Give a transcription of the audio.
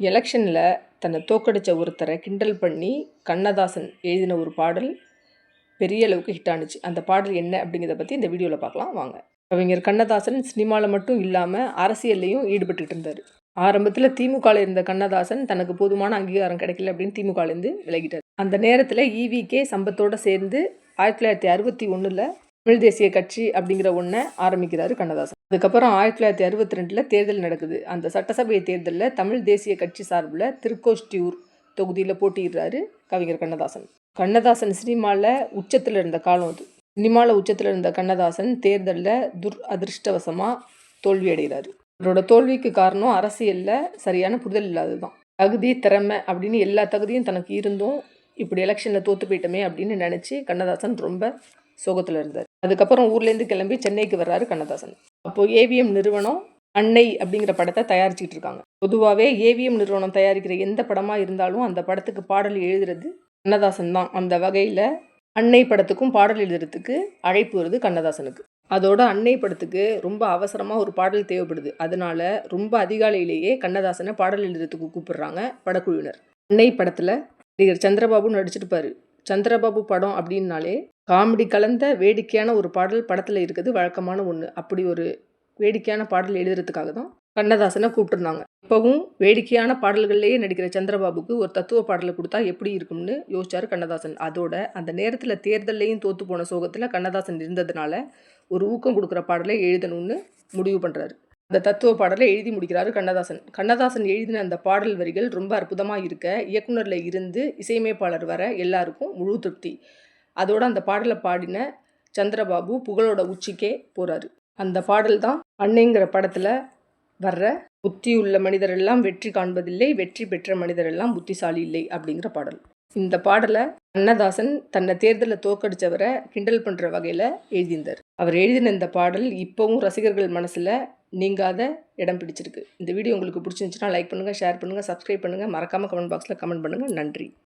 எலெக்ஷனில் தன்னை தோக்கடிச்ச ஒருத்தரை கிண்டல் பண்ணி கண்ணதாசன் எழுதின ஒரு பாடல் பெரிய அளவுக்கு ஹிட் ஆனுச்சு. அந்த பாடல் என்ன அப்படிங்கிறத பற்றி இந்த வீடியோவில் பார்க்கலாம். வாங்க. கவிஞர் கண்ணதாசன் சினிமாவில் மட்டும் இல்லாமல் அரசியல்லையும் ஈடுபட்டுட்டு இருந்தார். ஆரம்பத்தில் திமுகவில் இருந்த கண்ணதாசன் தனக்கு போதுமான அங்கீகாரம் கிடைக்கல அப்படின்னு திமுகலேருந்து விலகிட்டார். அந்த நேரத்தில் ஈவிகே சம்பத்தோடு சேர்ந்து ஆயிரத்தி தொள்ளாயிரத்தி அறுபத்தி ஒன்றில் தமிழ் தேசிய கட்சி அப்படிங்கிற ஒன்றை ஆரம்பிக்கிறாரு கண்ணதாசன். அதுக்கப்புறம் ஆயிரத்தி தொள்ளாயிரத்தி அறுபத்தி ரெண்டில் தேர்தல் நடக்குது. அந்த சட்டசபை தேர்தலில் தமிழ் தேசிய கட்சி சார்பில் திருக்கோஷ்டியூர் தொகுதியில் போட்டியிடுறாரு கவிஞர் கண்ணதாசன். கண்ணதாசன் சினிமாவில் உச்சத்தில் இருந்த காலம் அது. சினிமாவில் உச்சத்தில் இருந்த கண்ணதாசன் தேர்தலில் துர் அதிர்ஷ்டவசமாக தோல்வி அடைகிறாரு. அவரோட தோல்விக்கு காரணம் அரசியலில் சரியான புரிதல் இல்லாதது தான் தகுதி திறமை அப்படின்னு எல்லா தகுதியும் தனக்கு இருந்தும் இப்படி எலெக்ஷனில் தோற்று போயிட்டோமே அப்படின்னு நினச்சி கண்ணதாசன் ரொம்ப சோகத்தில் இருந்தார். அதுக்கப்புறம் ஊர்லேருந்து கிளம்பி சென்னைக்கு வர்றாரு கண்ணதாசன். அப்போது ஏவிஎம் நிறுவனம் அன்னை அப்படிங்கிற படத்தை தயாரிச்சுட்டு இருக்காங்க. பொதுவாகவே ஏவிஎம் நிறுவனம் தயாரிக்கிற எந்த படமாக இருந்தாலும் அந்த படத்துக்கு பாடல் எழுதுறது கண்ணதாசன் தான். அந்த வகையில் அன்னை படத்துக்கும் பாடல் எழுதுறதுக்கு அழைப்பு வருது கண்ணதாசனுக்கு. அதோட அன்னை படத்துக்கு ரொம்ப அவசரமாக ஒரு பாடல் தேவைப்படுது. அதனால ரொம்ப அதிகாலையிலேயே கண்ணதாசனை பாடல் எழுதுறதுக்கு கூப்பிடுறாங்க படக்குழுவினர். அன்னை படத்தில் நடிகர் சந்திரபாபு நடிச்சிருப்பாரு. சந்திரபாபு படம் அப்படின்னாலே காமெடி கலந்த வேடிக்கையான ஒரு பாடல் படத்தில் இருக்குது வழக்கமான ஒன்று அப்படி ஒரு வேடிக்கையான பாடல் எழுதுறதுக்காக தான் கண்ணதாசனை கூப்பிட்டுருந்தாங்க. இப்போவும் வேடிக்கையான பாடல்கள்லேயே நடிக்கிற சந்திரபாபுக்கு ஒரு தத்துவ பாடலை கொடுத்தா எப்படி இருக்கும்னு யோசிச்சார் கண்ணதாசன். அதோட அந்த நேரத்தில் தேர்தல்லையும் தோற்று போன சோகத்தில் கண்ணதாசன் இருந்ததுனால ஒரு ஊக்கம் கொடுக்குற பாடலை எழுதணும்னு முடிவு பண்ணுறாரு அந்த தத்துவ பாடலை எழுதி முடிக்கிறாரு கண்ணதாசன். கண்ணதாசன் எழுதின அந்த பாடல் வரிகள் ரொம்ப அற்புதமாக இருக்க இயக்குனரில் இருந்து இசையமைப்பாளர் வர எல்லாருக்கும் முழு திருப்தி. அதோட அந்த பாடலை பாடின சந்திரபாபு புகழோட உச்சிக்கே போகிறாரு அந்த பாடல் தான் அன்னைங்கிற படத்தில் வர்ற புத்தி உள்ள மனிதரெல்லாம் வெற்றி காண்பதில்லை வெற்றி பெற்ற மனிதரெல்லாம் புத்திசாலி இல்லை அப்படிங்கிற பாடல். இந்த பாடலை கண்ணதாசன் தன்னை தேர்தலில் தோக்கடிச்சவரை கிண்டல் பண்ணுற வகையில் எழுதியிருந்தார். அவர் எழுதின இந்த பாடல் இப்போவும் ரசிகர்கள் மனசில் நீங்காத இடம் பிடிச்சிருக்கு. இந்த வீடியோ உங்களுக்கு பிடிச்சிருந்துச்சுன்னா லைக் பண்ணுங்கள் ஷேர் பண்ணுங்கள் சப்ஸ்கிரைப் பண்ணுங்கள் மறக்காமல் கமெண்ட் பாக்ஸில் கமெண்ட் பண்ணுங்கள் நன்றி.